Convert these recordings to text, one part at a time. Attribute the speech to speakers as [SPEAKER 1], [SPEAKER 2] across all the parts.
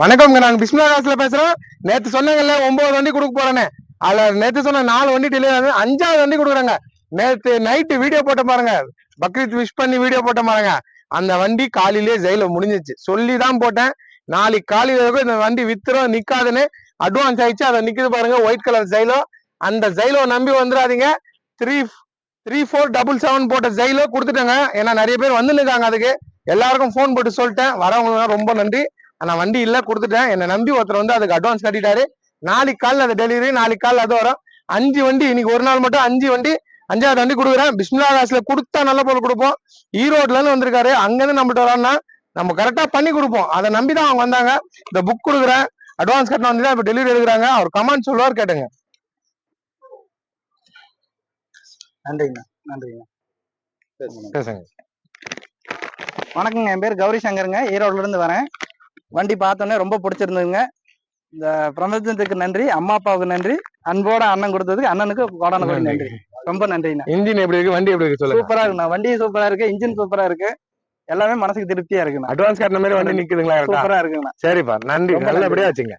[SPEAKER 1] வணக்கம்ங்க நாங்க பிஸ்மிலா காசுல பேசுறோம். நேத்து சொன்னாங்கல்ல ஒன்பது வண்டி கொடுக்க போறேன்னு. அதுல நேத்து சொன்ன நாலு வண்டி டெலிவரி ஆகுது. அஞ்சாவது வண்டி கொடுக்குறாங்க. நேத்து நைட்டு வீடியோ போட்ட பாருங்க. பக்ரீத் விஷ் பண்ணி வீடியோ போட்ட பாருங்க. அந்த வண்டி காலையிலேயே ஜெயில முடிஞ்சிச்சு. சொல்லி தான் போட்டேன். நாளைக்கு காலையில இந்த வண்டி வித்துரும் நிக்காதுன்னு அட்வான்ஸ் ஆயிடுச்சு. அதை நிக்குது பாருங்க. White colour Xylo. அந்த ஜெயிலோ நம்பி வந்துடாதீங்க. Three three four double seven போட்ட ஜெயிலோ கொடுத்துட்டாங்க. ஏன்னா நிறைய பேர் வந்து அதுக்கு. எல்லாருக்கும் ஃபோன் போட்டு சொல்லிட்டேன். வரவங்களுக்கு ரொம்ப நன்றி. நான் வண்டி இல்ல கொடுத்துட்டேன். என்னை நம்பி ஒருத்தர் வந்து அதுக்கு அட்வான்ஸ் கட்டிட்டாரு. நாளைக்கு காலைல அது டெலிவரி நாளைக்கு காலைல அது வரும். அஞ்சு வண்டி இன்னைக்கு ஒரு நாள் மட்டும் அஞ்சு வண்டி அஞ்சாவது வண்டி கொடுக்குறேன். பிஸ்மிலா காசுல கொடுத்தா நல்ல பொருள் கொடுப்போம். ஈரோட்ல இருந்து வந்திருக்காரு. அங்கிருந்து நம்மகிட்ட வரோம்னா நம்ம கரெக்டா பண்ணி கொடுப்போம். அதை நம்பி தான் அவங்க வந்தாங்க. இந்த புக் கொடுக்குறேன். அட்வான்ஸ் கட்டின வந்து தான் இப்ப டெலிவரி எடுக்கிறாங்க. அவர் கமெண்ட் சொல்லுவார் கேட்டுங்க.
[SPEAKER 2] நன்றிங்கண்ணா நன்றிங்கண்ணா
[SPEAKER 1] பேசுங்க.
[SPEAKER 2] வணக்கங்க. என் பேர் கௌரி சங்கருங்க. ஈரோட்ல இருந்து வரேன். வண்டி பார்த்தோன்னே ரொம்ப பிடிச்சிருந்ததுங்க. இந்த பிரபஞ்சத்துக்கு நன்றி அம்மா அப்பாவுக்கு நன்றி அன்போட அண்ணன் கொடுத்ததுக்கு அண்ணனுக்கு கோடான கோடி நன்றி. ரொம்ப நன்றிண்ணா.
[SPEAKER 1] இன்ஜின் எப்படி இருக்கு? வண்டி எப்படி இருக்கு சொல்லுங்க.
[SPEAKER 2] சூப்பரா இருக்குண்ணா. வண்டி சூப்பரா இருக்கு இன்ஜின் சூப்பரா இருக்கு. எல்லாமே மனசுக்கு திருப்தியா இருக்குண்ணா.
[SPEAKER 1] அட்வான்ஸ் கட்டின மாதிரி வண்டி நிக்குதுங்களா?
[SPEAKER 2] சூப்பரா இருக்குண்ணா.
[SPEAKER 1] சரிப்பா. நன்றி. நல்லபடியா வச்சுங்க.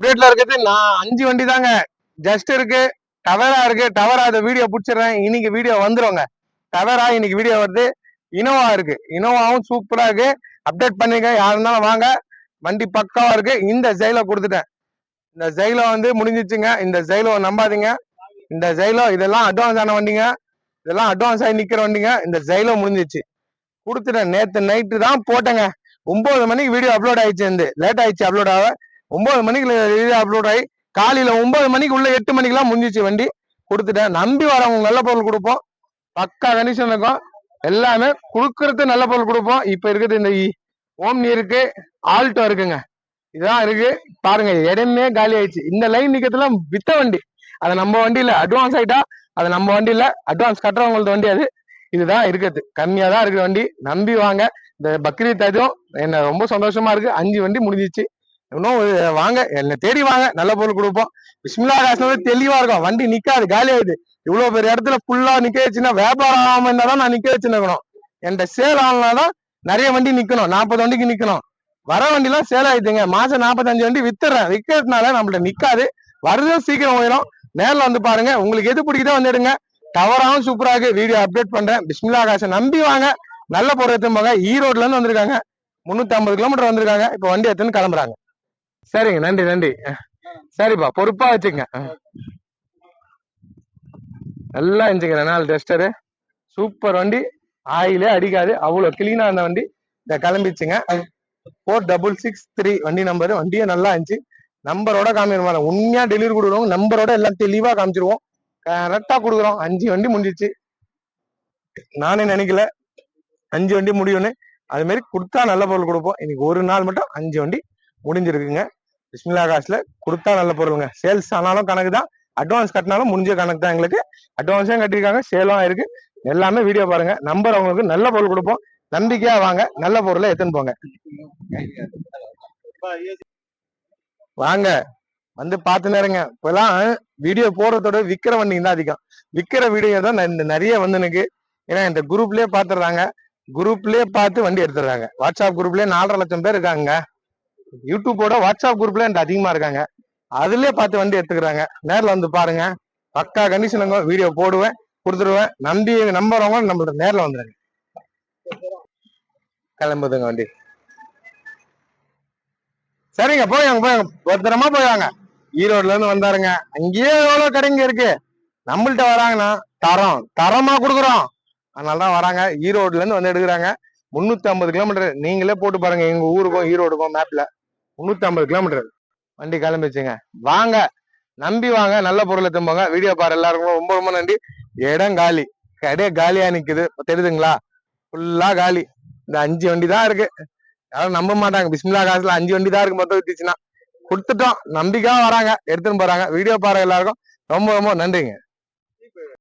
[SPEAKER 1] அப்டேட்ல இருக்குது நான் அஞ்சு வண்டி தாங்க. ஜஸ்ட் இருக்கு. டவரா இருக்கு. டவரா அந்த வீடியோ பிடிச்சிடுறேன். இன்னைக்கு வீடியோ வந்துருங்க. டவரா இன்னைக்கு வீடியோ வருது. இனோவா இருக்கு. இனோவாவும் சூப்பரா இருக்கு. அப்டேட் பண்ணிக்க யார் இருந்தாலும் வாங்க. வண்டி பக்காவா இருக்கு. இந்த ஜெயில கொடுத்துட்டேன். இந்த ஜெயிலோ வந்து முடிஞ்சிச்சுங்க. இந்த ஜெயிலோ நம்பாதீங்க. இந்த ஜெயிலோ இதெல்லாம் அட்வான்ஸ் ஆன வண்டிங்க. இதெல்லாம் அட்வான்ஸ் ஆகி நிக்கிற வண்டிங்க. இந்த ஜெயிலோ முடிஞ்சிச்சு. கொடுத்துட்டேன் நேத்து நைட்டு தான் போட்டேங்க. ஒன்பது மணிக்கு வீடியோ அப்லோட் ஆயிடுச்சு இருந்து லேட் ஆயிடுச்சு அப்லோட் ஆக. ஒன்பது மணிக்கு வீடியோ அப்லோட் ஆகி காலையில ஒன்பது மணிக்கு உள்ள எட்டு மணிக்கெல்லாம் முடிஞ்சிச்சு வண்டி. கொடுத்துட்டேன். நம்பி வரவங்க நல்ல பொருள் கொடுப்போம். பக்கா கண்டிஷன் இருக்கும். எல்லாமே கொடுக்கறது நல்ல பொருள் கொடுப்போம். இப்ப இருக்குது இந்த ஓம்னி இருக்கு ஆல்டோ இருக்குங்க. இதுதான் இருக்கு. பாருங்க இடமே காலி ஆயிடுச்சு. இந்த லைன் நிக்கிறதுல வித்த வண்டி. அது நம்ம வண்டியில அட்வான்ஸ் ஆயிட்டா அது நம்ம வண்டியில அட்வான்ஸ் கட்டுறவங்களது வண்டி அது. இதுதான் இருக்குது. கம்மியா தான் இருக்கிற வண்டி. நம்பி வாங்க. இந்த பக்ரீத் அதுவும் என்ன ரொம்ப சந்தோஷமா இருக்கு. அஞ்சு வண்டி முடிஞ்சிச்சு. இன்னும் வாங்க. என்ன தேடி வாங்க. நல்ல பொருள் கொடுப்போம். பிஸ்மிலா காசுல தெளிவா இருக்கும். வண்டி நிக்காது. காலி ஆயிடுது. இவ்வளவு பெரிய இடத்துல ஃபுல்லா நிக்க வச்சுன்னா வியாபாரம் ஆகாம இருந்தா தான் நான் நிக்க வச்சுருக்கணும். என்கிட்ட சேல் ஆனாதான் நிறைய வண்டி நிக்கணும். நாற்பது வண்டிக்கு நிக்கணும். வர வண்டிலாம் சேல் ஆயிடுதுங்க. மாசம் நாற்பத்தஞ்சு வண்டி வித்துறேன். விற்கிறதுனால நம்மள்ட்ட நிக்காது. வருதும் சீக்கிரம் போயிடும் நேரில் வந்து பாருங்க. உங்களுக்கு எது பிடிக்குதோ வந்துடுங்க டவராகவும் சூப்பரா இருக்கு. வீடியோ அப்டேட் பண்றேன். பிஸ்மிலா காசை நம்பி வாங்க. நல்ல பொருள் எடுத்துப்பாங்க ஈரோட்ல இருந்து வந்திருக்காங்க. முன்னூத்தி ஐம்பது கிலோமீட்டர் வந்திருக்காங்க. இப்போ வண்டி எடுத்துன்னு கிளம்புறாங்க. சரிங்க நன்றி நன்றி. சரிப்பா பொறுப்பா வச்சுங்க நல்லா இருந்துச்சுங்க நாலு டெஸ்டரு. சூப்பர் வண்டி. ஆயிலே அடிக்காது அவ்வளோ கிளீனா இருந்த வண்டி. இந்த கிளம்பிச்சுங்க. ஃபோர் டபுள் சிக்ஸ் த்ரீ வண்டி நம்பர் வண்டியே நல்லா இருந்துச்சு. நம்பரோட காமிக்கிறோம் உண்மையா டெலிவரி கொடுக்குறோம் நம்பரோட எல்லாம் தெளிவா காமிச்சிருவோம். கரெக்டா கொடுக்குறோம். அஞ்சு வண்டி முடிஞ்சிச்சு. நானே நினைக்கல. அஞ்சு வண்டி முடியும்னு. அது மாதிரி கொடுத்தா நல்ல பொருள் கொடுப்போம். இன்னைக்கு ஒரு நாள் மட்டும் அஞ்சு வண்டி முடிஞ்சிருக்குங்க. பிஸ்மிலா காசுல கொடுத்தா நல்ல பொருளுங்க. சேல்ஸ் ஆனாலும் கணக்கு தான் அட்வான்ஸ் கட்டினாலும் முடிஞ்ச கணக்கு தான் எங்களுக்கு. அட்வான்ஸும் கட்டியிருக்காங்க சேலும் ஆயிருக்கு எல்லாமே வீடியோ பாருங்க. நம்பர் அவங்களுக்கு நல்ல பொருள் கொடுப்போம். நம்பிக்கையா வாங்க நல்ல பொருளை எடுத்துன்னு போங்க. வாங்க வந்து பார்த்து நேரங்க. இப்பெல்லாம் வீடியோ போடுறதோட விற்கிற வண்டிங்க தான் அதிகம். விற்கிற வீடியோ தான் இந்த நிறைய வந்து எனக்கு ஏன்னா இந்த குரூப்லயே பாத்துறாங்க குரூப்லயே பார்த்து வண்டி எடுத்துடுறாங்க வாட்ஸ்அப் குரூப்லயே நாலரை லட்சம் பேர் இருக்காங்க யூடியூபோட வாட்ஸ்அப் குரூப்ல எனக்கு அதிகமா இருக்காங்க. அதுலயே பார்த்து வண்டி எடுத்துக்கிறாங்க. நேர்ல வந்து பாருங்க. பக்கா கண்டிஷனுங்க வீடியோ போடுவேன் கொடுத்துருவேன். நம்பி நம்புறவங்க நம்மளோட நேர்ல வந்துருங்க. கிளம்புதுங்க வண்டி. சரிங்க போயாங்க போயாங்க பத்திரமா போயாங்க ஈரோட்ல இருந்து வந்தாருங்க. அங்கேயே எவ்வளவு கடைங்க இருக்கு? நம்மள்ட்ட வராங்கன்னா தரம். தரமா கொடுக்குறோம். அதனாலதான் வராங்க. ஈரோட்ல இருந்து வந்து எடுக்கிறாங்க. முன்னூத்தி ஐம்பது கிலோமீட்டர். நீங்களே போட்டு பாருங்க. எங்க ஊருக்கும் ஈரோடுக்கும் மேப்ல முன்னூத்தி ஐம்பது கிலோமீட்டர் வண்டி கிளம்பிச்சுங்க வாங்க. நம்பி வாங்க. நல்ல பொருளை திரும்பங்க. வீடியோ பாரு. எல்லாருக்கும் ரொம்ப ரொம்ப நன்றி. இடம் காலி. கடை காலியா நிக்குது. தெரியுதுங்களா? ஃபுல்லா காலி. இந்த அஞ்சு வண்டி தான் இருக்கு. யாரும் நம்ப மாட்டாங்க. பிஸ்மிலா காசுல அஞ்சு வண்டி தான் இருக்கு மொத்தம் வித்துச்சுன்னா. கொடுத்துட்டோம். நம்பிக்கையா வராங்க. எடுத்துன்னு போறாங்க. வீடியோ பாருங்க எல்லாருக்கும். ரொம்ப ரொம்ப நன்றிங்க.